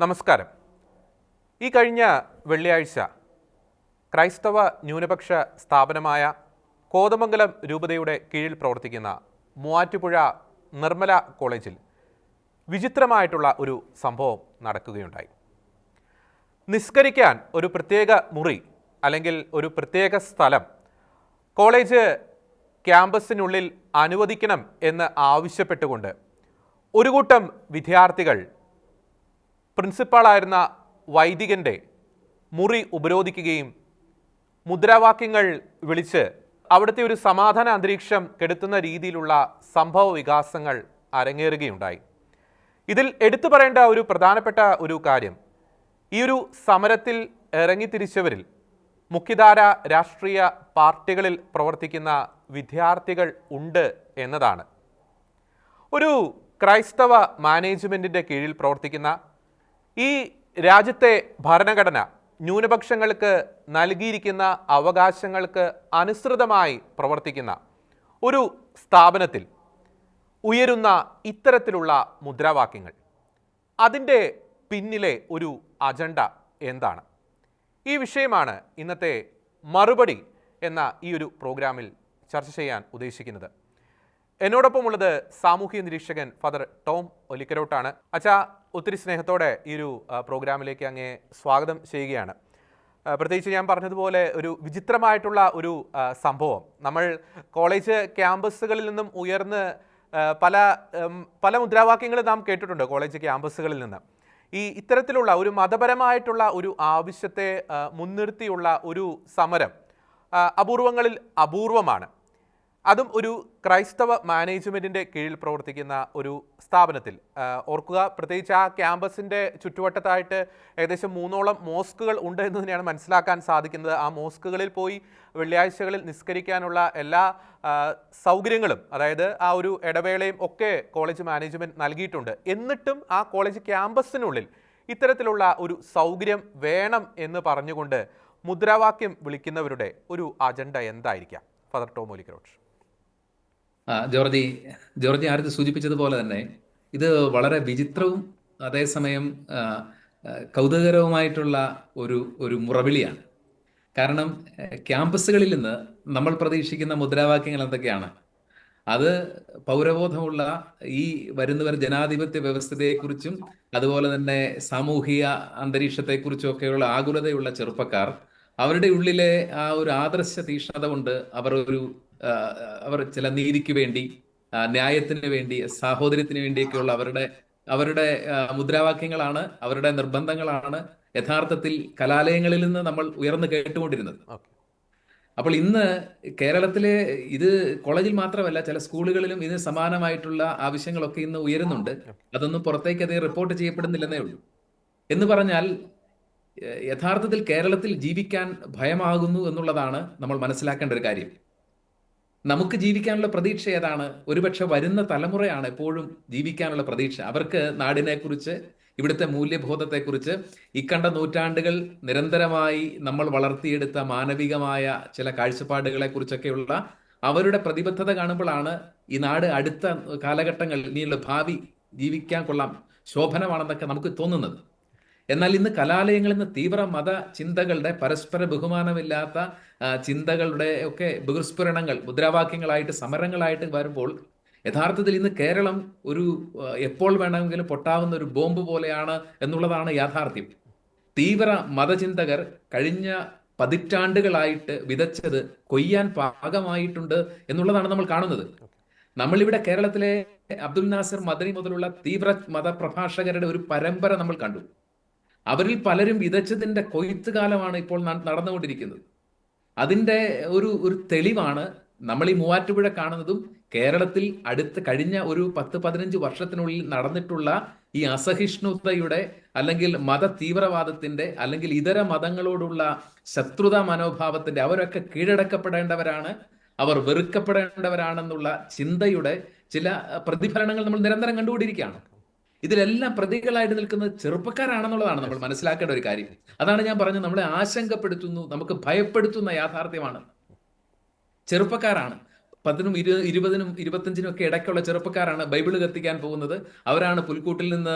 നമസ്കാരം. ഈ കഴിഞ്ഞ വെള്ളിയാഴ്ച ക്രൈസ്തവ ന്യൂനപക്ഷ സ്ഥാപനമായ കോതമംഗലം രൂപതയുടെ കീഴിൽ പ്രവർത്തിക്കുന്ന മൂവാറ്റുപുഴ നിർമ്മല കോളേജിൽ വിചിത്രമായിട്ടുള്ള ഒരു സംഭവം നടക്കുകയുണ്ടായി. നിസ്കരിക്കാൻ ഒരു പ്രത്യേക മുറി അല്ലെങ്കിൽ ഒരു പ്രത്യേക സ്ഥലം കോളേജ് ക്യാമ്പസിനുള്ളിൽ അനുവദിക്കണം എന്ന് ആവശ്യപ്പെട്ടുകൊണ്ട് ഒരു കൂട്ടം വിദ്യാർത്ഥികൾ പ്രിൻസിപ്പാളായിരുന്ന വൈദികന്റെ മുറി ഉപരോധിക്കുകയും മുദ്രാവാക്യങ്ങൾ വിളിച്ച് അവിടുത്തെ ഒരു സമാധാന അന്തരീക്ഷം കെടുത്തുന്ന രീതിയിലുള്ള സംഭവ വികാസങ്ങൾ അരങ്ങേറുകയുണ്ടായി. ഇതിൽ എടുത്തു പറയേണ്ട ഒരു പ്രധാനപ്പെട്ട ഒരു കാര്യം ഈ ഒരു സമരത്തിൽ ഇറങ്ങിത്തിരിച്ചവരിൽ മുഖ്യധാര രാഷ്ട്രീയ പാർട്ടികളിൽ പ്രവർത്തിക്കുന്ന വിദ്യാർത്ഥികൾ ഉണ്ട് എന്നതാണ്. ഒരു ക്രൈസ്തവ മാനേജ്മെന്റിന്റെ കീഴിൽ പ്രവർത്തിക്കുന്ന ഈ രാജ്യത്തെ ഭരണഘടന ന്യൂനപക്ഷങ്ങൾക്ക് നൽകിയിരിക്കുന്ന അവകാശങ്ങൾക്ക് അനുസൃതമായി പ്രവർത്തിക്കുന്ന ഒരു സ്ഥാപനത്തിൽ ഉയരുന്ന ഇത്തരത്തിലുള്ള മുദ്രാവാക്യങ്ങൾ. അതിന്റെ പിന്നിലെ ഒരു അജണ്ട എന്താണ്? ഈ വിഷയമാണ് ഇന്നത്തെ മറുപടി എന്ന ഈ ഒരു പ്രോഗ്രാമിൽ ചർച്ച ചെയ്യാൻ ഉദ്ദേശിക്കുന്നത്. എന്നോടൊപ്പമുള്ളത് സാമൂഹ്യ നിരീക്ഷകൻ ഫാദർ ടോം ഒലിക്കരോട്ടാണ്. അച്ഛാ ഒത്തിരി സ്നേഹത്തോടെ ഈ ഒരു പ്രോഗ്രാമിലേക്ക് അങ്ങേ സ്വാഗതം ചെയ്യുകയാണ്. പ്രത്യേകിച്ച് ഞാൻ പറഞ്ഞതുപോലെ ഒരു വിചിത്രമായിട്ടുള്ള ഒരു സംഭവം. നമ്മൾ കോളേജ് ക്യാമ്പസുകളിൽ നിന്നും ഉയർന്ന് പല പല മുദ്രാവാക്യങ്ങൾ നാം കേട്ടിട്ടുണ്ട് കോളേജ് ക്യാമ്പസുകളിൽ നിന്ന്. ഈ ഇത്തരത്തിലുള്ള ഒരു മതപരമായിട്ടുള്ള ഒരു ആവശ്യത്തെ മുൻനിർത്തിയുള്ള ഒരു സമരം അപൂർവങ്ങളിൽ അപൂർവമാണ്. അതും ഒരു ക്രൈസ്തവ മാനേജ്മെന്റിന്റെ കീഴിൽ പ്രവർത്തിക്കുന്ന ഒരു സ്ഥാപനത്തിൽ. ഓർക്കുക പ്രത്യേകിച്ച് ആ ക്യാമ്പസിന്റെ ചുറ്റുവട്ടത്തായിട്ട് ഏകദേശം മൂന്നോളം മോസ്കുകൾ ഉണ്ട് എന്ന് തന്നെയാണ് മനസ്സിലാക്കാൻ സാധിക്കുന്നത്. ആ മോസ്കുകളിൽ പോയി വെള്ളിയാഴ്ചകളിൽ നിസ്കരിക്കാനുള്ള എല്ലാ സൗകര്യങ്ങളും അതായത് ആ ഒരു ഇടവേളയും ഒക്കെ കോളേജ് മാനേജ്മെന്റ് നൽകിയിട്ടുണ്ട്. എന്നിട്ടും ആ കോളേജ് ക്യാമ്പസിനുള്ളിൽ ഇത്തരത്തിലുള്ള ഒരു സൗകര്യം വേണം എന്ന് പറഞ്ഞുകൊണ്ട് മുദ്രാവാക്യം വിളിക്കുന്നവരുടെ ഒരു അജണ്ട എന്തായിരിക്കാം? ഫാദർ ടോം ഒലിക്കരോട്ട് ആ, ജോർജി ജോർജി ആരത് സൂചിപ്പിച്ചതുപോലെ തന്നെ ഇത് വളരെ വിചിത്രവും അതേസമയം കൗതുകകരവുമായിട്ടുള്ള ഒരു ഒരു മുറവിളിയാണ്. കാരണം ക്യാമ്പസുകളിൽ നിന്ന് നമ്മൾ പ്രതീക്ഷിക്കുന്ന മുദ്രാവാക്യങ്ങൾ എന്തൊക്കെയാണ്? അത് പൗരബോധമുള്ള ഈ വരുന്നവർ ജനാധിപത്യ വ്യവസ്ഥിതയെക്കുറിച്ചും അതുപോലെ തന്നെ സാമൂഹിക അന്തരീക്ഷത്തെക്കുറിച്ചും ഒക്കെയുള്ള ആകുലതയുള്ള ചെറുപ്പക്കാർ അവരുടെ ഉള്ളിലെ ആ ഒരു ആദർശ തീക്ഷ്ണത കൊണ്ട് അവർ ഒരു അവർ ചില നീതിക്ക് വേണ്ടി ന്യായത്തിന് വേണ്ടി സാഹോദര്യത്തിന് വേണ്ടിയൊക്കെയുള്ള അവരുടെ അവരുടെ മുദ്രാവാക്യങ്ങളാണ് അവരുടെ നിർബന്ധങ്ങളാണ് യഥാർത്ഥത്തിൽ കലാലയങ്ങളിൽ നിന്ന് നമ്മൾ ഉയർന്നു കേട്ടുകൊണ്ടിരുന്നത്. അപ്പോൾ ഇന്ന് കേരളത്തിലെ ഇത് കോളേജിൽ മാത്രമല്ല ചില സ്കൂളുകളിലും ഇതിന് സമാനമായിട്ടുള്ള ആവശ്യങ്ങളൊക്കെ ഇന്ന് ഉയരുന്നുണ്ട്. അതൊന്നും പുറത്തേക്ക് അധികം റിപ്പോർട്ട് ചെയ്യപ്പെടുന്നില്ലെന്നേ ഉള്ളൂ. എന്ന് പറഞ്ഞാൽ യഥാർത്ഥത്തിൽ കേരളത്തിൽ ജീവിക്കാൻ ഭയമാകുന്നു എന്നുള്ളതാണ് നമ്മൾ മനസ്സിലാക്കേണ്ട ഒരു കാര്യം. നമുക്ക് ജീവിക്കാനുള്ള പ്രതീക്ഷ ഏതാണ്? ഒരുപക്ഷെ വരുന്ന തലമുറയാണ് എപ്പോഴും ജീവിക്കാനുള്ള പ്രതീക്ഷ. അവർക്ക് നാടിനെക്കുറിച്ച് ഇവിടുത്തെ മൂല്യബോധത്തെക്കുറിച്ച് ഇക്കണ്ട നൂറ്റാണ്ടുകൾ നിരന്തരമായി നമ്മൾ വളർത്തിയെടുത്ത മാനവികമായ ചില കാഴ്ചപ്പാടുകളെ കുറിച്ചൊക്കെയുള്ള അവരുടെ പ്രതിബദ്ധത കാണുമ്പോഴാണ് ഈ നാട് അടുത്ത കാലഘട്ടങ്ങളിൽ ഇനിയുള്ള ഭാവി ജീവിക്കാൻ കൊള്ളാം. ശോഭനമാണെന്നൊക്കെ നമുക്ക് തോന്നുന്നത്. എന്നാൽ ഇന്ന് കലാലയങ്ങളിൽ നിന്ന് തീവ്ര മത ചിന്തകളുടെ പരസ്പര ബഹുമാനമില്ലാത്ത ചിന്തകളുടെ ഒക്കെ ബഹിർസ്ഫുരണങ്ങൾ മുദ്രാവാക്യങ്ങളായിട്ട് സമരങ്ങളായിട്ട് വരുമ്പോൾ യഥാർത്ഥത്തിൽ ഇന്ന് കേരളം ഒരു എപ്പോൾ വേണമെങ്കിലും പൊട്ടാവുന്ന ഒരു ബോംബ് പോലെയാണ് എന്നുള്ളതാണ് യാഥാർത്ഥ്യം. തീവ്ര മതചിന്തകർ കഴിഞ്ഞ പതിറ്റാണ്ടുകളായിട്ട് വിതച്ചത് കൊയ്യാൻ പാകമായിട്ടുണ്ട് എന്നുള്ളതാണ് നമ്മൾ കാണുന്നത്. നമ്മളിവിടെ കേരളത്തിലെ അബ്ദുൽ നാസർ മദനി മുതലുള്ള തീവ്ര മതപ്രഭാഷകരുടെ ഒരു പരമ്പര നമ്മൾ കണ്ടു. അവരിൽ പലരും വിതച്ചതിന്റെ കൊയ്ത്ത് കാലമാണ് ഇപ്പോൾ നടന്നുകൊണ്ടിരിക്കുന്നത്. അതിന്റെ ഒരു ഒരു തെളിവാണ് നമ്മൾ ഈ മൂവാറ്റുപുഴ കാണുന്നതും കേരളത്തിൽ അടുത്ത് കഴിഞ്ഞ ഒരു പത്ത് പതിനഞ്ച് വർഷത്തിനുള്ളിൽ നടന്നിട്ടുള്ള ഈ അസഹിഷ്ണുതയുടെ അല്ലെങ്കിൽ മത തീവ്രവാദത്തിന്റെ അല്ലെങ്കിൽ ഇതര മതങ്ങളോടുള്ള ശത്രുതാ മനോഭാവത്തിന്റെ അവരൊക്കെ കീഴടക്കപ്പെടേണ്ടവരാണ്. അവർ വെറുക്കപ്പെടേണ്ടവരാണെന്നുള്ള ചിന്തയുടെ ചില പ്രതിഫലനങ്ങൾ നമ്മൾ നിരന്തരം കണ്ടുകൊണ്ടിരിക്കുകയാണ്. ഇതിലെല്ലാം പ്രതികളായിട്ട് നിൽക്കുന്നത് ചെറുപ്പക്കാരാണെന്നുള്ളതാണ് നമ്മൾ മനസ്സിലാക്കേണ്ട ഒരു കാര്യം. അതാണ് ഞാൻ പറഞ്ഞത്. നമ്മളെ ആശങ്കപ്പെടുത്തുന്നു നമുക്ക് ഭയപ്പെടുത്തുന്ന യാഥാർത്ഥ്യമാണ്. ചെറുപ്പക്കാരാണ്. പത്തിനും ഇരു ഇരുപതിനും ഇരുപത്തഞ്ചിനും ഒക്കെ ഇടയ്ക്കുള്ള ചെറുപ്പക്കാരാണ് ബൈബിൾ കത്തിക്കാൻ പോകുന്നത്. അവരാണ് പുൽക്കൂട്ടിൽ നിന്ന്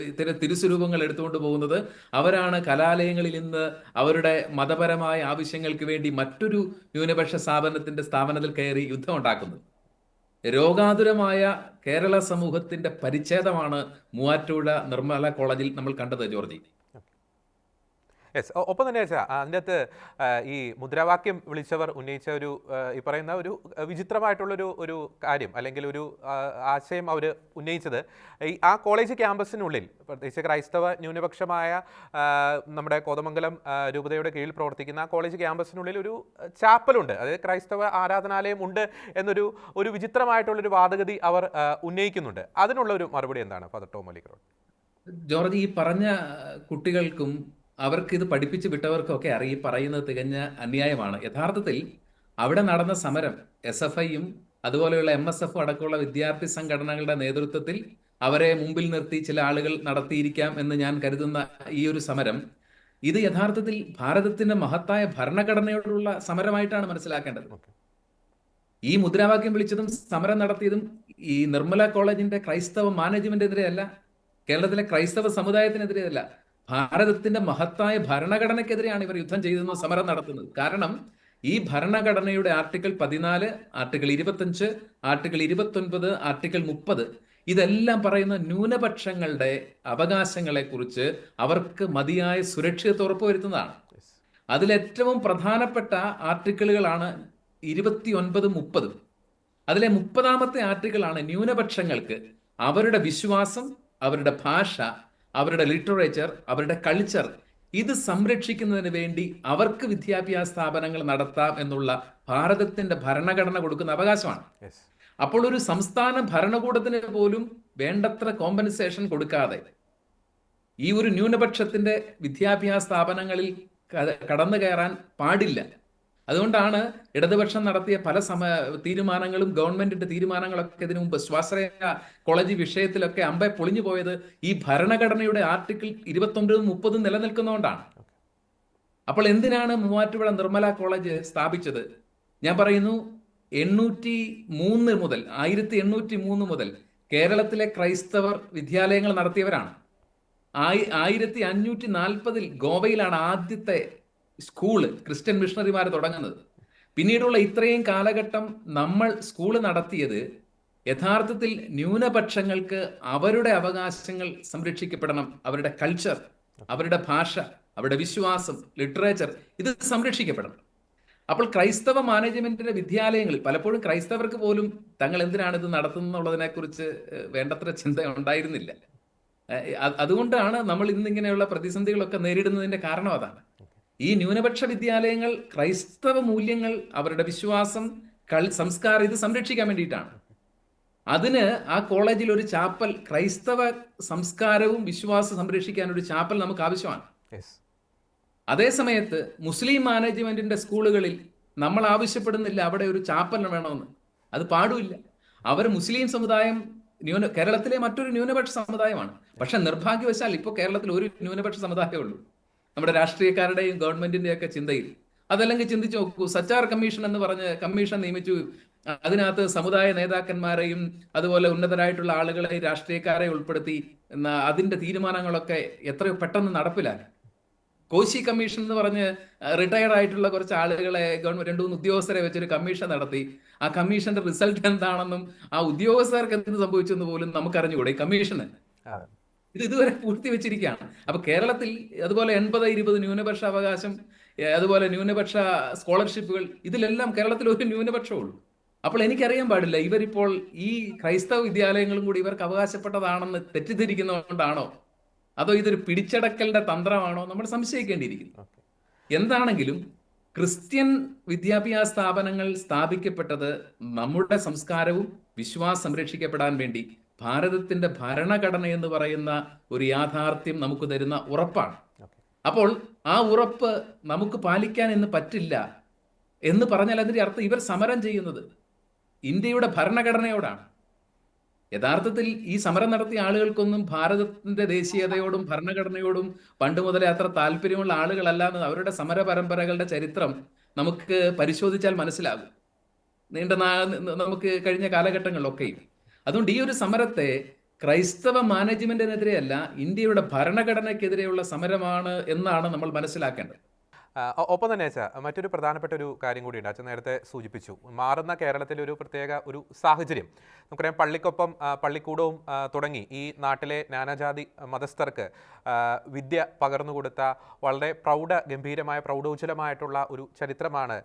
ഇത്തരം തിരുസ്വരൂപങ്ങൾ എടുത്തുകൊണ്ട് പോകുന്നത്. അവരാണ് കലാലയങ്ങളിൽ നിന്ന് അവരുടെ മതപരമായ ആവശ്യങ്ങൾക്ക് വേണ്ടി മറ്റൊരു ന്യൂനപക്ഷ സ്ഥാപനത്തിന്റെ സ്ഥാപനത്തിൽ കയറി യുദ്ധം ഉണ്ടാക്കുന്നത്. രോഗാതുരമായ കേരള സമൂഹത്തിന്റെ പരിച്ഛേദമാണ് മൂവാറ്റുപുഴ നിർമ്മല കോളേജിൽ നമ്മൾ കണ്ടത് ജോർജി. യെസ് ഒപ്പം തന്നെ വെച്ചാൽ അതിന്റെ അകത്ത് ഈ മുദ്രാവാക്യം വിളിച്ചവർ ഉന്നയിച്ച ഒരു ഈ പറയുന്ന ഒരു വിചിത്രമായിട്ടുള്ളൊരു ഒരു കാര്യം അല്ലെങ്കിൽ ഒരു ആശയം അവർ ഉന്നയിച്ചത് ഈ ആ കോളേജ് ക്യാമ്പസിനുള്ളിൽ പ്രത്യേകിച്ച് ക്രൈസ്തവ ന്യൂനപക്ഷമായ നമ്മുടെ കോതമംഗലം രൂപതയുടെ കീഴിൽ പ്രവർത്തിക്കുന്ന ആ കോളേജ് ക്യാമ്പസിനുള്ളിൽ ഒരു ചാപ്പലുണ്ട്. അതായത് ക്രൈസ്തവ ആരാധനാലയം ഉണ്ട് എന്നൊരു ഒരു വിചിത്രമായിട്ടുള്ളൊരു വാദഗതി അവർ ഉന്നയിക്കുന്നുണ്ട്. അതിനുള്ള ഒരു മറുപടി എന്താണ് ഫാദർ ടോം ജോർജ് ഈ പറഞ്ഞ കുട്ടികൾക്കും അവർക്ക് ഇത് പഠിപ്പിച്ച് വിട്ടവർക്കൊക്കെ അറിയി പറയുന്നത് തികഞ്ഞ അന്യായമാണ്. യഥാർത്ഥത്തിൽ അവിടെ നടന്ന സമരം എസ് എഫ് ഐയും അതുപോലെയുള്ള എം എസ് എഫ് അടക്കമുള്ള വിദ്യാർത്ഥി സംഘടനകളുടെ നേതൃത്വത്തിൽ അവരെ മുമ്പിൽ നിർത്തി ചില ആളുകൾ നടത്തിയിരിക്കാം എന്ന് ഞാൻ കരുതുന്ന ഈ ഒരു സമരം ഇത് യഥാർത്ഥത്തിൽ ഭാരതത്തിന്റെ മഹത്തായ ഭരണഘടനയോടുള്ള സമരമായിട്ടാണ് മനസ്സിലാക്കേണ്ടത്. ഈ മുദ്രാവാക്യം വിളിച്ചതും സമരം നടത്തിയതും ഈ നിർമ്മല കോളേജിന്റെ ക്രൈസ്തവ മാനേജ്മെന്റിനെതിരെയല്ല കേരളത്തിലെ ക്രൈസ്തവ സമുദായത്തിനെതിരെയല്ല. ഭാരതത്തിന്റെ മഹത്തായ ഭരണഘടനയ്ക്കെതിരെയാണ് ഇവർ യുദ്ധം ചെയ്തെന്ന് സമരം നടത്തുന്നത്. കാരണം ഈ ഭരണഘടനയുടെ ആർട്ടിക്കിൾ പതിനാല് ആർട്ടിക്കിൾ ഇരുപത്തഞ്ച് ആർട്ടിക്കിൾ ഇരുപത്തൊൻപത് ആർട്ടിക്കിൾ മുപ്പത് ഇതെല്ലാം പറയുന്ന ന്യൂനപക്ഷങ്ങളുടെ അവകാശങ്ങളെ കുറിച്ച് അവർക്ക് മതിയായ സുരക്ഷിതത്വം ഉറപ്പുവരുത്തുന്നതാണ്. അതിലേറ്റവും പ്രധാനപ്പെട്ട ആർട്ടിക്കിളുകളാണ് ഇരുപത്തി ഒൻപതും മുപ്പതും. അതിലെ മുപ്പതാമത്തെ ആർട്ടിക്കിളാണ് ന്യൂനപക്ഷങ്ങൾക്ക് അവരുടെ വിശ്വാസം അവരുടെ ഭാഷ അവരുടെ ലിറ്ററേച്ചർ അവരുടെ കൾച്ചർ ഇത് സംരക്ഷിക്കുന്നതിന് വേണ്ടി അവർക്ക് വിദ്യാഭ്യാസ സ്ഥാപനങ്ങൾ നടത്താം എന്നുള്ള ഭാരതത്തിന്റെ ഭരണഘടന കൊടുക്കുന്ന അവകാശമാണ്. അപ്പോൾ ഒരു സംസ്ഥാന ഭരണകൂടത്തിന് പോലും വേണ്ടത്ര കോമ്പൻസേഷൻ കൊടുക്കാതെ ഈ ഒരു ന്യൂനപക്ഷത്തിന്റെ വിദ്യാഭ്യാസ സ്ഥാപനങ്ങളിൽ കടന്നു കയറാൻ പാടില്ല. അതുകൊണ്ടാണ് ഇടതുപക്ഷം നടത്തിയ പല സമ തീരുമാനങ്ങളും ഗവൺമെന്റിന്റെ തീരുമാനങ്ങളൊക്കെ ഇതിനു മുമ്പ് സ്വാശ്രയ കോളേജ് വിഷയത്തിലൊക്കെ അമ്പെ പൊളിഞ്ഞു പോയത് ഈ ഭരണഘടനയുടെ ആർട്ടിക്കിൾ ഇരുപത്തൊൻപതും മുപ്പതും നിലനിൽക്കുന്നതുകൊണ്ടാണ്. അപ്പോൾ എന്തിനാണ് മൂവാറ്റുപുഴ നിർമ്മല കോളേജ് സ്ഥാപിച്ചത്? ഞാൻ പറയുന്നു എണ്ണൂറ്റി മൂന്ന് മുതൽ ആയിരത്തി എണ്ണൂറ്റി മൂന്ന് മുതൽ കേരളത്തിലെ ക്രൈസ്തവർ വിദ്യാലയങ്ങൾ നടത്തിയവരാണ്. ആയി ആയിരത്തി അഞ്ഞൂറ്റി നാൽപ്പതിൽ ഗോവയിലാണ് ആദ്യത്തെ സ്കൂൾ ക്രിസ്ത്യൻ മിഷണറിമാർ തുടങ്ങുന്നത്. പിന്നീടുള്ള ഇത്രയും കാലഘട്ടം നമ്മൾ സ്കൂൾ നടത്തിയത് യഥാർത്ഥത്തിൽ ന്യൂനപക്ഷങ്ങൾക്ക് അവരുടെ അവകാശങ്ങൾ സംരക്ഷിക്കപ്പെടണം. അവരുടെ കൾച്ചർ അവരുടെ ഭാഷ അവരുടെ വിശ്വാസം ലിറ്ററേച്ചർ ഇത് സംരക്ഷിക്കപ്പെടണം. അപ്പോൾ ക്രൈസ്തവ മാനേജ്മെന്റിന്റെ വിദ്യാലയങ്ങളിൽ പലപ്പോഴും ക്രൈസ്തവർക്ക് പോലും തങ്ങൾ എന്തിനാണ് ഇത് നടത്തുന്നതിനെ കുറിച്ച് വേണ്ടത്ര ചിന്ത ഉണ്ടായിരുന്നില്ല. അതുകൊണ്ടാണ് നമ്മൾ ഇന്നിങ്ങനെയുള്ള പ്രതിസന്ധികളൊക്കെ നേരിടുന്നതിന്റെ കാരണം അതാണ്. ഈ ന്യൂനപക്ഷ വിദ്യാലയങ്ങൾ ക്രൈസ്തവ മൂല്യങ്ങൾ അവരുടെ വിശ്വാസം കൾ സംസ്കാരം ഇത് സംരക്ഷിക്കാൻ വേണ്ടിയിട്ടാണ്. അതിന് ആ കോളേജിൽ ഒരു ചാപ്പൽ ക്രൈസ്തവ സംസ്കാരവും വിശ്വാസം സംരക്ഷിക്കാൻ ഒരു ചാപ്പൽ നമുക്ക് ആവശ്യമാണ്. അതേ സമയത്ത് മുസ്ലിം മാനേജ്മെന്റിന്റെ സ്കൂളുകളിൽ നമ്മൾ ആവശ്യപ്പെടുന്നില്ല അവിടെ ഒരു ചാപ്പൽ വേണമെന്ന്. അത് പാടില്ല അവർ മുസ്ലിം സമുദായം ന്യൂന കേരളത്തിലെ മറ്റൊരു ന്യൂനപക്ഷ സമുദായമാണ്. പക്ഷെ നിർഭാഗ്യവശാൽ ഇപ്പോൾ കേരളത്തിൽ ഒരു ന്യൂനപക്ഷ സമുദായമേ ഉള്ളൂ. നമ്മുടെ രാഷ്ട്രീയക്കാരുടെയും ഗവൺമെന്റിന്റെയൊക്കെ ചിന്തയിൽ. അതല്ലെങ്കിൽ ചിന്തിച്ചു നോക്കൂ സച്ചാർ കമ്മീഷൻ എന്ന് പറഞ്ഞ് കമ്മീഷൻ നിയമിച്ചു. അതിനകത്ത് സമുദായ നേതാക്കന്മാരെയും അതുപോലെ ഉന്നതരായിട്ടുള്ള ആളുകളെ രാഷ്ട്രീയക്കാരെ ഉൾപ്പെടുത്തി അതിന്റെ തീരുമാനങ്ങളൊക്കെ എത്രയോ പെട്ടെന്ന് നടപ്പിലാക്കി. കോശി കമ്മീഷൻ എന്ന് പറഞ്ഞ് റിട്ടയർഡ് ആയിട്ടുള്ള കുറച്ച് ആളുകളെ ഗവൺമെന്റ് രണ്ടു മൂന്ന് ഉദ്യോഗസ്ഥരെ വെച്ചൊരു കമ്മീഷൻ നടത്തി. ആ കമ്മീഷന്റെ റിസൾട്ട് എന്താണെന്നും ആ ഉദ്യോഗസ്ഥർക്ക് എന്ത് സംഭവിച്ചെന്ന് പോലും നമുക്കറിഞ്ഞുകൂടെ ഈ കമ്മീഷന്. അതെ. ഇത് ഇതുവരെ പൂർത്തി വെച്ചിരിക്കുകയാണ് അപ്പൊ കേരളത്തിൽ അതുപോലെ എൺപത് ഇരുപത് ന്യൂനപക്ഷ അവകാശം അതുപോലെ ന്യൂനപക്ഷ സ്കോളർഷിപ്പുകൾ ഇതിലെല്ലാം കേരളത്തിൽ ഒരു ന്യൂനപക്ഷമുള്ളൂ അപ്പോൾ എനിക്കറിയാൻ പാടില്ല ഇവരിപ്പോൾ ഈ ക്രൈസ്തവ വിദ്യാലയങ്ങളും കൂടി ഇവർക്ക് അവകാശപ്പെട്ടതാണെന്ന് തെറ്റിദ്ധരിക്കുന്നതുകൊണ്ടാണോ? അതോ ഇതൊരു പിടിച്ചടക്കലിന്റെ തന്ത്രമാണോ? നമ്മൾ സംശയിക്കേണ്ടിയിരിക്കുന്നു. എന്താണെങ്കിലും ക്രിസ്ത്യൻ വിദ്യാഭ്യാസ സ്ഥാപനങ്ങൾ സ്ഥാപിക്കപ്പെട്ടത് നമ്മുടെ സംസ്കാരവും വിശ്വാസം സംരക്ഷിക്കപ്പെടാൻ വേണ്ടി ഭാരതത്തിന്റെ ഭരണഘടന എന്ന് പറയുന്ന ഒരു യാഥാർത്ഥ്യം നമുക്ക് തരുന്ന ഉറപ്പാണ്. അപ്പോൾ ആ ഉറപ്പ് നമുക്ക് പാലിക്കാൻ ഇന്ന് പറ്റില്ല എന്ന് പറഞ്ഞാൽ അതിന്റെ അർത്ഥം ഇവർ സമരം ചെയ്യുന്നത് ഇന്ത്യയുടെ ഭരണഘടനയോടാണ്. യഥാർത്ഥത്തിൽ ഈ സമരം നടത്തിയ ആളുകൾക്കൊന്നും ഭാരതത്തിന്റെ ദേശീയതയോടും ഭരണഘടനയോടും പണ്ട് മുതലേ അത്ര താല്പര്യമുള്ള ആളുകളല്ല എന്ന് അവരുടെ സമര പരമ്പരകളുടെ ചരിത്രം നമുക്ക് പരിശോധിച്ചാൽ മനസ്സിലാകും. നീണ്ട നമുക്ക് കഴിഞ്ഞ കാലഘട്ടങ്ങളിലൊക്കെയും അതുകൊണ്ട് ഈ ഒരു സമരത്തെ ക്രൈസ്തവ മാനേജ്മെന്റിനെതിരെയല്ല ഇന്ത്യയുടെ ഭരണഘടനയ്ക്കെതിരെയുള്ള സമരമാണ് എന്നാണ് നമ്മൾ മനസ്സിലാക്കേണ്ടത്. ഒപ്പം തന്നെ അച്ഛാ മറ്റൊരു പ്രധാനപ്പെട്ട ഒരു കാര്യം കൂടിയുണ്ട്. അച്ഛൻ നേരത്തെ സൂചിപ്പിച്ചു മാറുന്ന കേരളത്തിലെ ഒരു പ്രത്യേക ഒരു സാഹചര്യം. നമുക്കറിയാം പള്ളിക്കൊപ്പം പള്ളിക്കൂടവും തുടങ്ങി. ഈ നാട്ടിലെ നാനാജാതി മതസ്ഥർക്ക് വിദ്യ പകർന്നു കൊടുത്ത വളരെ പ്രൗഢ ഗംഭീരമായ പ്രൗഢോജ്വലമായിട്ടുള്ള ഒരു ചരിത്രമാണ്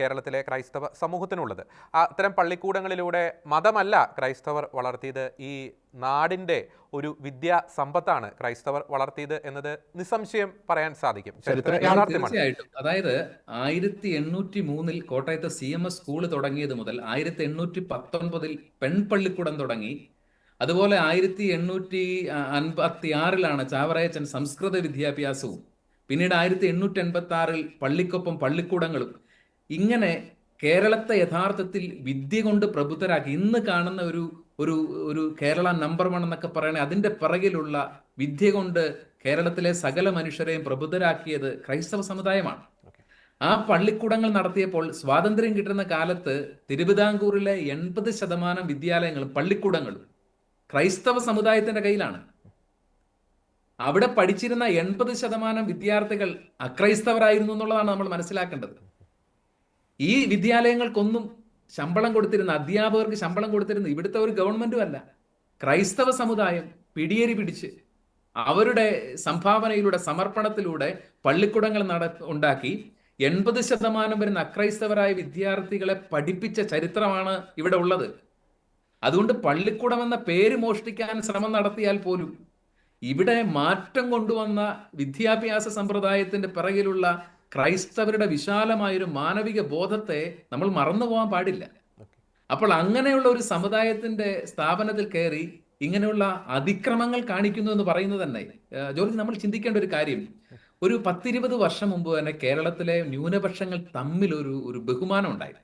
കേരളത്തിലെ ക്രൈസ്തവ സമൂഹത്തിനുള്ളത്. അത്തരം പള്ളിക്കൂടങ്ങളിലൂടെ മതമല്ല ക്രൈസ്തവർ വളർത്തിയത് ഈ നാടിന്റെ ഒരു വിദ്യാ സമ്പത്താണ് ക്രൈസ്തവർ വളർത്തിയത് എന്നത് നിസ്സംശയം പറയാൻ സാധിക്കും. തീർച്ചയായിട്ടും. അതായത് ആയിരത്തി എണ്ണൂറ്റി മൂന്നിൽ കോട്ടയത്തെ സി എം എസ് സ്കൂൾ തുടങ്ങിയത് മുതൽ ആയിരത്തി എണ്ണൂറ്റി പത്തൊൻപതിൽ പെൺപള്ളിക്കൂടം തുടങ്ങി. അതുപോലെ ആയിരത്തി എണ്ണൂറ്റി അൻപത്തി ആറിലാണ് ചാവറയച്ചൻ സംസ്കൃത വിദ്യാഭ്യാസവും. പിന്നീട് ആയിരത്തി എണ്ണൂറ്റി എൺപത്തി ആറിൽ പള്ളിക്കൊപ്പം പള്ളിക്കൂടങ്ങളും. ഇങ്ങനെ കേരളത്തെ യഥാർത്ഥത്തിൽ വിദ്യ കൊണ്ട് പ്രബുദ്ധരാക്കി ഇന്ന് കാണുന്ന ഒരു ഒരു ഒരു കേരള നമ്പർ വൺ എന്നൊക്കെ പറയണേ അതിന്റെ പിറകിലുള്ള വിദ്യ കൊണ്ട് കേരളത്തിലെ സകല മനുഷ്യരെയും പ്രബുദ്ധരാക്കിയത് ക്രൈസ്തവ സമുദായമാണ്. ആ പള്ളിക്കൂടങ്ങൾ നടത്തിയപ്പോൾ സ്വാതന്ത്ര്യം കിട്ടുന്ന കാലത്ത് തിരുവിതാംകൂറിലെ എൺപത് ശതമാനം വിദ്യാലയങ്ങളും പള്ളിക്കൂടങ്ങളും ക്രൈസ്തവ സമുദായത്തിന്റെ കയ്യിലാണ്. അവിടെ പഠിച്ചിരുന്ന എൺപത് ശതമാനം വിദ്യാർത്ഥികൾ അക്രൈസ്തവരായിരുന്നു എന്നുള്ളതാണ് നമ്മൾ മനസ്സിലാക്കേണ്ടത്. ഈ വിദ്യാലയങ്ങൾക്കൊന്നും ശമ്പളം കൊടുത്തിരുന്ന അധ്യാപകർക്ക് ശമ്പളം കൊടുത്തിരുന്ന ഇവിടുത്തെ ഒരു ഗവൺമെന്റും അല്ല. ക്രൈസ്തവ സമുദായം പിടിയേരി പിടിച്ച് അവരുടെ സംഭാവനയിലൂടെ സമർപ്പണത്തിലൂടെ പള്ളിക്കുടങ്ങൾ നട ഉണ്ടാക്കി എൺപത് ശതമാനം വരുന്ന അക്രൈസ്തവരായ വിദ്യാർത്ഥികളെ പഠിപ്പിച്ച ചരിത്രമാണ് ഇവിടെ ഉള്ളത്. അതുകൊണ്ട് പള്ളിക്കൂടം എന്ന പേര് മോഷ്ടിക്കാൻ ശ്രമം നടത്തിയാൽ പോലും ഇവിടെ മാറ്റം കൊണ്ടുവന്ന വിദ്യാഭ്യാസ സമ്പ്രദായത്തിന്റെ പിറകിലുള്ള ക്രൈസ്തവരുടെ വിശാലമായൊരു മാനവിക ബോധത്തെ നമ്മൾ മറന്നു പോകാൻ പാടില്ല. അപ്പോൾ അങ്ങനെയുള്ള ഒരു സമുദായത്തിന്റെ സ്ഥാപനത്തിൽ കയറി ഇങ്ങനെയുള്ള അതിക്രമങ്ങൾ കാണിക്കുന്നു എന്ന് പറയുന്നത് തന്നെ ജോർജ് നമ്മൾ ചിന്തിക്കേണ്ട ഒരു കാര്യം. ഒരു പത്തിരുപത് വർഷം മുമ്പ് തന്നെ കേരളത്തിലെ ന്യൂനപക്ഷങ്ങൾ തമ്മിൽ ഒരു ഒരു ബഹുമാനം ഉണ്ടായി.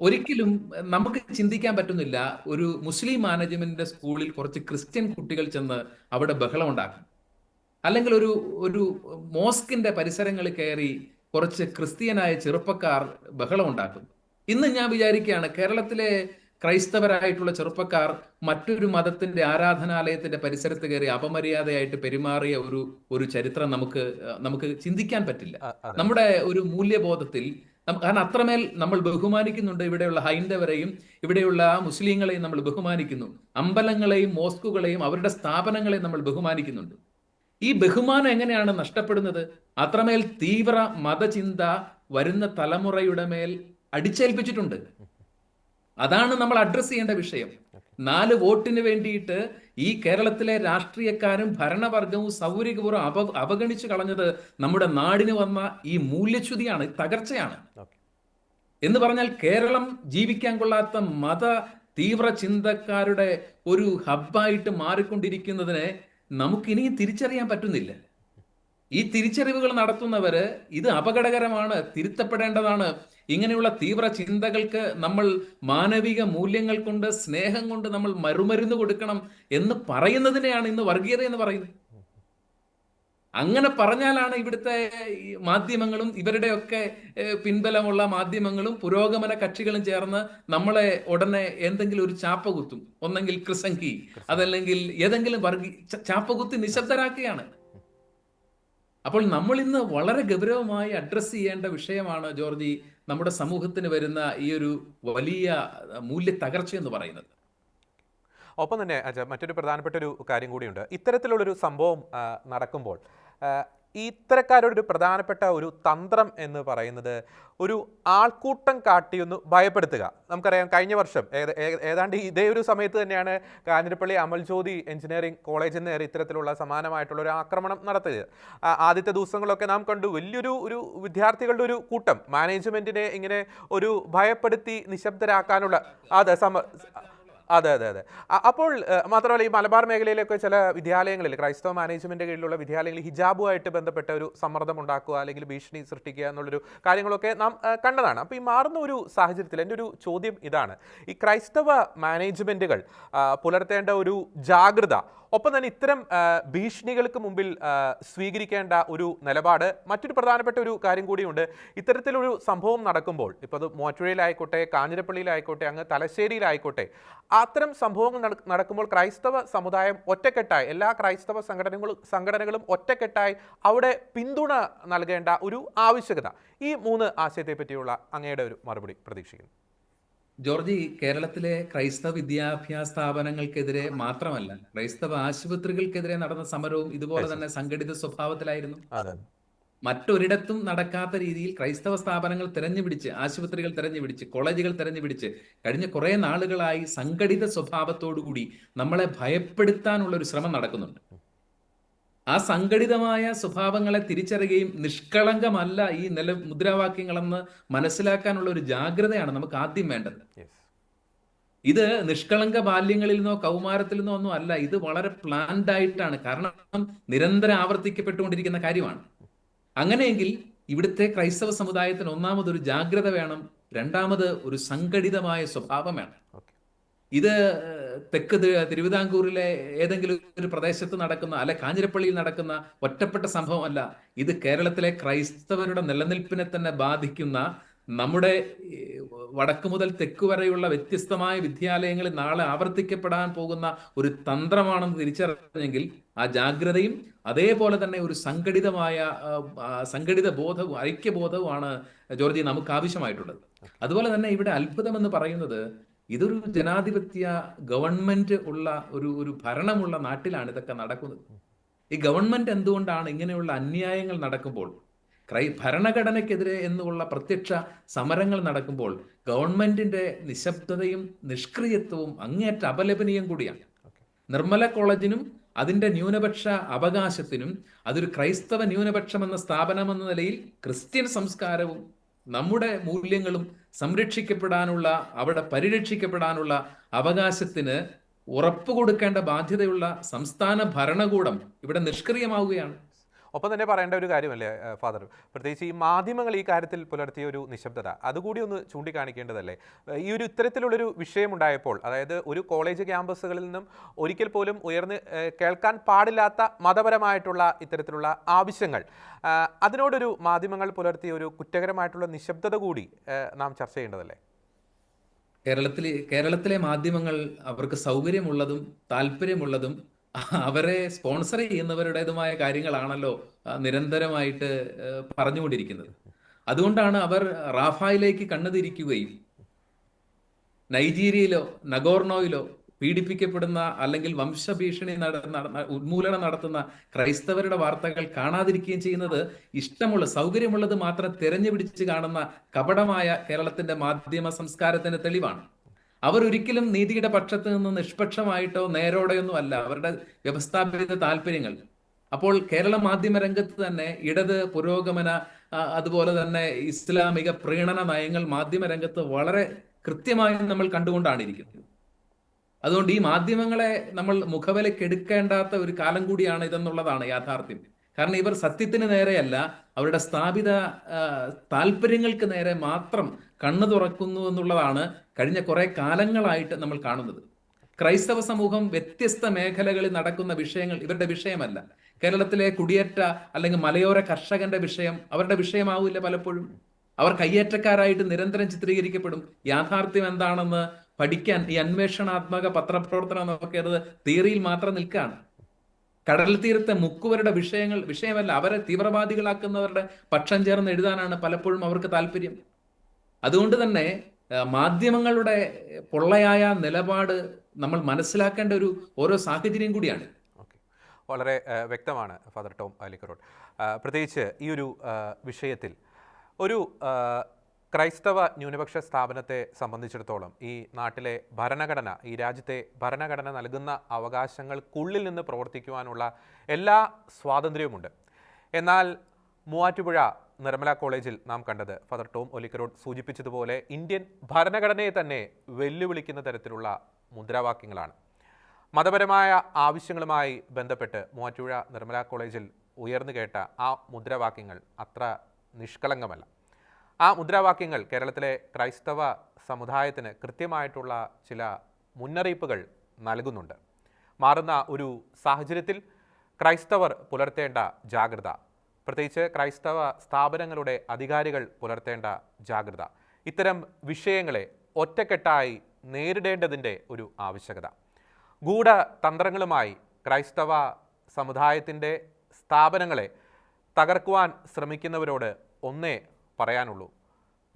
ഒരിക്കലും നമുക്ക് ചിന്തിക്കാൻ പറ്റുന്നില്ല ഒരു മുസ്ലിം മാനേജ്മെന്റിന്റെ സ്കൂളിൽ കുറച്ച് ക്രിസ്ത്യൻ കുട്ടികൾ ചെന്ന് അവിടെ ബഹളം ഉണ്ടാക്കും. അല്ലെങ്കിൽ ഒരു ഒരു മോസ്കിന്റെ പരിസരങ്ങളിൽ കയറി കുറച്ച് ക്രിസ്ത്യനായ ചെറുപ്പക്കാർ ബഹളം ഉണ്ടാക്കും. ഇന്ന് ഞാൻ വിചാരിക്കുകയാണ് കേരളത്തിലെ ക്രൈസ്തവരായിട്ടുള്ള ചെറുപ്പക്കാർ മറ്റൊരു മതത്തിന്റെ ആരാധനാലയത്തിന്റെ പരിസരത്ത് കയറി അപമര്യാദയായിട്ട് പെരുമാറിയ ഒരു ഒരു ചരിത്രം നമുക്ക് നമുക്ക് ചിന്തിക്കാൻ പറ്റില്ല. നമ്മുടെ ഒരു മൂല്യബോധത്തിൽ കാരണം അത്രമേൽ നമ്മൾ ബഹുമാനിക്കുന്നുണ്ട് ഇവിടെയുള്ള ഹൈന്ദവരെയും ഇവിടെയുള്ള മുസ്ലിങ്ങളെയും നമ്മൾ ബഹുമാനിക്കുന്നു. അമ്പലങ്ങളെയും മോസ്കുകളെയും അവരുടെ സ്ഥാപനങ്ങളെയും നമ്മൾ ബഹുമാനിക്കുന്നുണ്ട്. ഈ ബഹുമാനം എങ്ങനെയാണ് നഷ്ടപ്പെടുന്നത്? അത്രമേൽ തീവ്ര മതചിന്ത വരുന്ന തലമുറയുടെ മേൽ അടിച്ചേൽപ്പിച്ചിട്ടുണ്ട്. അതാണ് നമ്മൾ അഡ്രസ് ചെയ്യേണ്ട വിഷയം. നാല് വോട്ടിന് വേണ്ടിയിട്ട് ഈ കേരളത്തിലെ രാഷ്ട്രീയക്കാരും ഭരണവർഗവും സൗകര്യപൂർവം അപ അവഗണിച്ചു കളഞ്ഞത് നമ്മുടെ നാടിന് വന്ന ഈ മൂല്യച്യുതിയാണ് തകർച്ചയാണ്. എന്ന് പറഞ്ഞാൽ കേരളം ജീവിക്കാൻ കൊള്ളാത്ത മത തീവ്ര ചിന്തക്കാരുടെ ഒരു ഹബ്ബായിട്ട് മാറിക്കൊണ്ടിരിക്കുന്നതിനെ നമുക്കിനിയും തിരിച്ചറിയാൻ പറ്റുന്നില്ല. ഈ തിരിച്ചറിവുകൾ നടത്തുന്നവര് ഇത് അപകടകരമാണ് തിരുത്തപ്പെടേണ്ടതാണ്. ഇങ്ങനെയുള്ള തീവ്ര ചിന്തകൾക്ക് നമ്മൾ മാനവിക മൂല്യങ്ങൾ കൊണ്ട് സ്നേഹം കൊണ്ട് നമ്മൾ മറുമരുന്ന് കൊടുക്കണം എന്ന് പറയുന്നതിനെയാണ് ഇന്ന് വർഗീയത എന്ന് പറയുന്നത്. അങ്ങനെ പറഞ്ഞാലാണ് ഇവിടുത്തെ മാധ്യമങ്ങളും ഇവരുടെയൊക്കെ പിൻബലമുള്ള മാധ്യമങ്ങളും പുരോഗമന കക്ഷികളും ചേർന്ന് നമ്മളെ ഉടനെ എന്തെങ്കിലും ഒരു ചാപ്പ കുത്തും ഒന്നെങ്കിൽ ക്രിസംഗി അതല്ലെങ്കിൽ ഏതെങ്കിലും വർഗീ ചാപ്പകുത്തി ചാപ്പ കുത്തി നിശബ്ദരാക്കുകയാണ്. അപ്പോൾ നമ്മൾ ഇന്ന് വളരെ ഗൗരവമായി അഡ്രസ്സ് ചെയ്യേണ്ട വിഷയമാണ് ജോർജി നമ്മുടെ സമൂഹത്തിന് വരുന്ന ഈ ഒരു വലിയ മൂല്യ തകർച്ച എന്ന് പറയുന്നത്. ഒപ്പം തന്നെ മറ്റൊരു പ്രധാനപ്പെട്ട ഒരു കാര്യം കൂടിയുണ്ട്. ഇത്തരത്തിലുള്ളൊരു സംഭവം നടക്കുമ്പോൾ ഇത്തരക്കാരുടെ ഒരു പ്രധാനപ്പെട്ട ഒരു തന്ത്രം എന്ന് പറയുന്നത് ഒരു ആൾക്കൂട്ടം കാട്ടിയൊന്ന് ഭയപ്പെടുത്തുക. നമുക്കറിയാം കഴിഞ്ഞ വർഷം ഏതാണ്ട് ഇതേ ഒരു സമയത്ത് തന്നെയാണ് കാഞ്ഞിരപ്പള്ളി അമൽജ്യോതി എഞ്ചിനീയറിംഗ് കോളേജിൽ നേരെ ഇത്തരത്തിലുള്ള സമാനമായിട്ടുള്ള ഒരു ആക്രമണം നടത്തിയത്. ആദ്യത്തെ ദിവസങ്ങളൊക്കെ നാം കണ്ടു വലിയൊരു ഒരു വിദ്യാർത്ഥികളുടെ ഒരു കൂട്ടം. മാനേജ്മെന്റിനെ ഇങ്ങനെ ഒരു ഭയപ്പെടുത്തി നിശബ്ദരാക്കാനുള്ള അതെ സമ അതെ അതെ അതെ. അപ്പോൾ മാത്രമല്ല ഈ മലബാർ മേഖലയിലൊക്കെ ചില വിദ്യാലയങ്ങളിൽ ക്രൈസ്തവ മാനേജ്മെന്റ് കീഴിലുള്ള വിദ്യാലയങ്ങളിൽ ഹിജാബുമായിട്ട് ബന്ധപ്പെട്ട ഒരു സമ്മർദ്ദം ഉണ്ടാക്കുക അല്ലെങ്കിൽ ഭീഷണി സൃഷ്ടിക്കുക എന്നുള്ളൊരു കാര്യങ്ങളൊക്കെ നാം കണ്ടതാണ്. അപ്പോൾ ഈ മാറുന്ന ഒരു സാഹചര്യത്തിൽ എന്റെ ഒരു ചോദ്യം ഇതാണ്. ഈ ക്രൈസ്തവ മാനേജ്മെന്റുകൾ പുലർത്തേണ്ട ഒരു ജാഗ്രത ഒപ്പം തന്നെ ഇത്തരം ഭീഷണികൾക്ക് മുമ്പിൽ സ്വീകരിക്കേണ്ട ഒരു നിലപാട് മറ്റൊരു പ്രധാനപ്പെട്ട ഒരു കാര്യം കൂടിയുണ്ട്. ഇത്തരത്തിലൊരു സംഭവം നടക്കുമ്പോൾ ഇപ്പോൾ അത് മൂവാറ്റുപുഴയിലായിക്കോട്ടെ കാഞ്ഞിരപ്പള്ളിയിലായിക്കോട്ടെ അങ്ങ് തലശ്ശേരിയിലായിക്കോട്ടെ അത്തരം സംഭവങ്ങൾ നടക്കുമ്പോൾ ക്രൈസ്തവ സമുദായം ഒറ്റക്കെട്ടായി എല്ലാ ക്രൈസ്തവ സംഘടനകളും സംഘടനകളും ഒറ്റക്കെട്ടായി അവിടെ പിന്തുണ നൽകേണ്ട ഒരു ആവശ്യകത. ഈ മൂന്ന് ആശയത്തെ പറ്റിയുള്ള അങ്ങയുടെ ഒരു മറുപടി പ്രതീക്ഷിക്കുന്നു. ജോർജി കേരളത്തിലെ ക്രൈസ്തവ വിദ്യാഭ്യാസ സ്ഥാപനങ്ങൾക്കെതിരെ മാത്രമല്ല ക്രൈസ്തവ ആശുപത്രികൾക്കെതിരെ നടന്ന സമരവും ഇതുപോലെ തന്നെ സംഘടിത സ്വഭാവത്തിലായിരുന്നു. മറ്റൊരിടത്തും നടക്കാത്ത രീതിയിൽ ക്രൈസ്തവ സ്ഥാപനങ്ങൾ തിരഞ്ഞുപിടിച്ച് ആശുപത്രികൾ തിരഞ്ഞുപിടിച്ച് കോളേജുകൾ തിരഞ്ഞുപിടിച്ച് കഴിഞ്ഞ കുറെ നാളുകളായി സംഘടിത സ്വഭാവത്തോടുകൂടി നമ്മളെ ഭയപ്പെടുത്താനുള്ള ഒരു ശ്രമം നടക്കുന്നുണ്ട്. ആ സംഘടിതമായ സ്വഭാവങ്ങളെ തിരിച്ചറിയുകയും നിഷ്കളങ്കമല്ല ഈ നില മുദ്രാവാക്യങ്ങളെന്ന് മനസ്സിലാക്കാനുള്ള ഒരു ജാഗ്രതയാണ് നമുക്ക് ആദ്യം വേണ്ടത്. ഇത് നിഷ്കളങ്ക ബാല്യങ്ങളിൽ നിന്നോ കൗമാരത്തിൽ നിന്നോ ഒന്നും അല്ല ഇത് വളരെ പ്ലാൻഡ് ആയിട്ടാണ്. കാരണം നിരന്തരം ആവർത്തിക്കപ്പെട്ടുകൊണ്ടിരിക്കുന്ന കാര്യമാണ്. അങ്ങനെയെങ്കിൽ ഇവിടുത്തെ ക്രൈസ്തവ സമുദായത്തിന് ഒന്നാമത് ഒരു ജാഗ്രത വേണം രണ്ടാമത് ഒരു സംഘടിതമായ സ്വഭാവം വേണം. ഇത് തെക്ക് തിരുവിതാംകൂറിലെ ഏതെങ്കിലും ഒരു പ്രദേശത്ത് നടക്കുന്ന അല്ലെ കാഞ്ഞിരപ്പള്ളിയിൽ നടക്കുന്ന ഒറ്റപ്പെട്ട സംഭവമല്ല. ഇത് കേരളത്തിലെ ക്രൈസ്തവരുടെ നിലനിൽപ്പിനെ തന്നെ ബാധിക്കുന്ന നമ്മുടെ വടക്കു മുതൽ തെക്ക് വരെയുള്ള വ്യത്യസ്തമായ വിദ്യാലയങ്ങളിൽ നാളെ ആവർത്തിക്കപ്പെടാൻ പോകുന്ന ഒരു തന്ത്രമാണെന്ന് തിരിച്ചറിഞ്ഞെങ്കിൽ ആ ജാഗ്രതയും അതേപോലെ തന്നെ ഒരു സംഘടിതമായ സംഘടിത ബോധവും ഐക്യബോധവുമാണ് ജോർജി നമുക്ക് ആവശ്യമായിട്ടുള്ളത്. അതുപോലെ തന്നെ ഇവിടെ അത്ഭുതം എന്ന് പറയുന്നത് ഇതൊരു ജനാധിപത്യ ഗവൺമെന്റ് ഉള്ള ഒരു ഒരു ഭരണമുള്ള നാട്ടിലാണ് ഇതൊക്കെ നടക്കുന്നത്. ഈ ഗവൺമെന്റ് എന്തുകൊണ്ടാണ് ഇങ്ങനെയുള്ള അന്യായങ്ങൾ നടക്കുമ്പോൾ ക്രൈ ഭരണഘടനയ്ക്കെതിരെ എന്നുള്ള പ്രത്യക്ഷ സമരങ്ങൾ നടക്കുമ്പോൾ ഗവൺമെന്റിന്റെ നിശബ്ദതയും നിഷ്ക്രിയത്വവും അങ്ങേറ്റ അപലപനീയം കൂടിയാണ്. നിർമ്മല കോളേജിനും അതിന്റെ ന്യൂനപക്ഷ അവകാശത്തിനും അതൊരു ക്രൈസ്തവ ന്യൂനപക്ഷം എന്ന സ്ഥാപനം എന്ന നിലയിൽ ക്രിസ്ത്യൻ സംസ്കാരവും നമ്മുടെ മൂല്യങ്ങളും സംരക്ഷിക്കപ്പെടാനുള്ള അവിടെ പരിരക്ഷിക്കപ്പെടാനുള്ള അവകാശത്തിന് ഉറപ്പ് കൊടുക്കേണ്ട ബാധ്യതയുള്ള സംസ്ഥാന ഭരണകൂടം ഇവിടെ നിഷ്ക്രിയമാവുകയാണ്. ഒപ്പം തന്നെ പറയേണ്ട ഒരു കാര്യമല്ലേ ഫാദർ? പ്രത്യേകിച്ച് ഈ മാധ്യമങ്ങൾ ഈ കാര്യത്തിൽ പുലർത്തിയ ഒരു നിശബ്ദത അതുകൂടി ഒന്ന് ചൂണ്ടിക്കാണിക്കേണ്ടതല്ലേ? ഈ ഒരു ഇത്തരത്തിലുള്ളൊരു വിഷയമുണ്ടായപ്പോൾ അതായത് ഒരു കോളേജ് ക്യാമ്പസുകളിൽ നിന്നും ഒരിക്കൽ പോലും ഉയർന്ന് കേൾക്കാൻ പാടില്ലാത്ത മതപരമായിട്ടുള്ള ഇത്തരത്തിലുള്ള ആവശ്യങ്ങൾ അതിനോടൊരു മാധ്യമങ്ങൾ പുലർത്തിയ ഒരു കുറ്റകരമായിട്ടുള്ള നിശബ്ദത കൂടി നാം ചർച്ച ചെയ്യേണ്ടതല്ലേ? കേരളത്തിലെ കേരളത്തിലെ മാധ്യമങ്ങൾ അവർക്ക് സൗകര്യമുള്ളതും താല്പര്യമുള്ളതും അവരെ സ്പോൺസർ ചെയ്യുന്നവരുടേതുമായ കാര്യങ്ങളാണല്ലോ നിരന്തരമായിട്ട് പറഞ്ഞുകൊണ്ടിരിക്കുന്നത്. അതുകൊണ്ടാണ് അവർ റാഫായിലേക്ക് കണ്ണുതിരിക്കുകയും നൈജീരിയയിലോ നഗോർണോയിലോ പീഡിപ്പിക്കപ്പെടുന്ന അല്ലെങ്കിൽ വംശഭീഷണി ഉന്മൂലനം നടത്തുന്ന ക്രൈസ്തവരുടെ വാർത്തകൾ കാണാതിരിക്കുകയും ചെയ്യുന്നത് ഇഷ്ടമുള്ള സൗകര്യമുള്ളത് മാത്രം തെരഞ്ഞുപിടിച്ച് കാണുന്ന കപടമായ കേരളത്തിന്റെ മാധ്യമ സംസ്കാരത്തിന്റെ തെളിവാണ്. അവർ ഒരിക്കലും നീതിയുടെ പക്ഷത്ത് നിന്ന് നിഷ്പക്ഷമായിട്ടോ നേരോടെയൊന്നും അല്ല. അവരുടെ വ്യവസ്ഥാപിത താല്പര്യങ്ങൾ. അപ്പോൾ കേരള മാധ്യമ രംഗത്ത് തന്നെ ഇടത് പുരോഗമന അതുപോലെ തന്നെ ഇസ്ലാമിക പ്രീണന നയങ്ങൾ മാധ്യമ രംഗത്ത് വളരെ കൃത്യമായി നമ്മൾ കണ്ടുകൊണ്ടാണ് ഇരിക്കുന്നത്. അതുകൊണ്ട് ഈ മാധ്യമങ്ങളെ നമ്മൾ മുഖവിലക്കെടുക്കേണ്ടാത്ത ഒരു കാലം കൂടിയാണ് ഇതെന്നുള്ളതാണ് യാഥാർത്ഥ്യം. കാരണം ഇവർ സത്യത്തിന് നേരെയല്ല അവരുടെ സ്ഥാപിത താല്പര്യങ്ങൾക്ക് നേരെ മാത്രം കണ്ണു തുറക്കുന്നു എന്നുള്ളതാണ് കഴിഞ്ഞ കുറെ കാലങ്ങളായിട്ട് നമ്മൾ കാണുന്നത്. ക്രൈസ്തവ സമൂഹം വ്യത്യസ്ത മേഖലകളിൽ നടക്കുന്ന വിഷയങ്ങൾ ഇവരുടെ വിഷയമല്ല. കേരളത്തിലെ കുടിയേറ്റ അല്ലെങ്കിൽ മലയോര കർഷകന്റെ വിഷയം അവരുടെ വിഷയമാവില്ല പലപ്പോഴും. അവർ കയ്യേറ്റക്കാരായിട്ട് നിരന്തരം ചിത്രീകരിക്കപ്പെടും. യാഥാർത്ഥ്യം എന്താണെന്ന് പഠിക്കാൻ ഈ അന്വേഷണാത്മക പത്രപ്രവർത്തനം നോക്കിയത് തിയറിയിൽ മാത്രം നിൽക്കുകയാണ്. കടൽ തീരത്തെ മുക്കുവരുടെ വിഷയങ്ങൾ വിഷയമല്ല. അവരെ തീവ്രവാദികളാക്കുന്നവരുടെ പക്ഷം ചേർന്ന് എഴുതാനാണ് പലപ്പോഴും അവർക്ക് താല്പര്യം. അതുകൊണ്ട് തന്നെ മാധ്യമങ്ങളുടെ പൊള്ളയായ നിലപാട് നമ്മൾ മനസ്സിലാക്കേണ്ട ഒരു ഓരോ സാഹചര്യം കൂടിയാണ്. വളരെ വ്യക്തമാണ് ഫാദർ ടോം അലിക്കറോഡ് പ്രത്യേകിച്ച് ഈ ഒരു വിഷയത്തിൽ ഒരു ക്രൈസ്തവ ന്യൂനപക്ഷ സ്ഥാപനത്തെ സംബന്ധിച്ചിടത്തോളം ഈ നാട്ടിലെ ഭരണഘടന ഈ രാജ്യത്തെ ഭരണഘടന നൽകുന്ന അവകാശങ്ങൾക്കുള്ളിൽ നിന്ന് പ്രവർത്തിക്കുവാനുള്ള എല്ലാ സ്വാതന്ത്ര്യവുമുണ്ട്. എന്നാൽ മൂവാറ്റുപുഴ നിർമ്മല കോളേജിൽ നാം കണ്ടത്. ഫാദർ ടോം ഒലിക്കറോഡ് സൂചിപ്പിച്ചതുപോലെ ഇന്ത്യൻ ഭരണഘടനയെ തന്നെ വെല്ലുവിളിക്കുന്ന തരത്തിലുള്ള മുദ്രാവാക്യങ്ങളാണ്. മതപരമായ ആവശ്യങ്ങളുമായി ബന്ധപ്പെട്ട് മൂവാറ്റുപുഴ നിർമ്മല കോളേജിൽ ഉയർന്നു കേട്ട ആ മുദ്രാവാക്യങ്ങൾ അത്ര നിഷ്കളങ്കമല്ല. ആ മുദ്രാവാക്യങ്ങൾ കേരളത്തിലെ ക്രൈസ്തവ സമുദായത്തിന് കൃത്യമായിട്ടുള്ള ചില മുന്നറിയിപ്പുകൾ നൽകുന്നുണ്ട്. മാറുന്ന ഒരു സാഹചര്യത്തിൽ ക്രൈസ്തവർ പുലർത്തേണ്ട ജാഗ്രത പ്രത്യേകിച്ച് ക്രൈസ്തവ സ്ഥാപനങ്ങളുടെ അധികാരികൾ പുലർത്തേണ്ട ജാഗ്രത. ഇത്തരം വിഷയങ്ങളെ ഒറ്റക്കെട്ടായി നേരിടേണ്ടതിന്റെ ഒരു ആവശ്യകത. ഗൂഢ തന്ത്രങ്ങളുമായി ക്രൈസ്തവ സമുദായത്തിന്റെ സ്ഥാപനങ്ങളെ തകർക്കുവാൻ ശ്രമിക്കുന്നവരോട് ഒന്നേ പറയാനുള്ളൂ.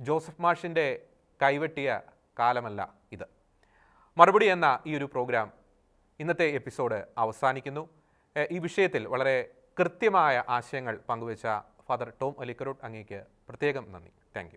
ജോസഫ് മാഷിന്റെ കൈവെട്ടിയ കാലമല്ല ഇത്. മറുപടി എന്ന ഈ ഒരു പ്രോഗ്രാം ഇന്നത്തെ എപ്പിസോഡ് അവസാനിക്കുന്നു. ഈ വിഷയത്തിൽ വളരെ കൃത്യമായ ആശയങ്ങൾ പങ്കുവച്ച ഫാദർ ടോം അലിക്കരോട്ട് അങ്ങേക്ക് പ്രത്യേകം നന്ദി. താങ്ക്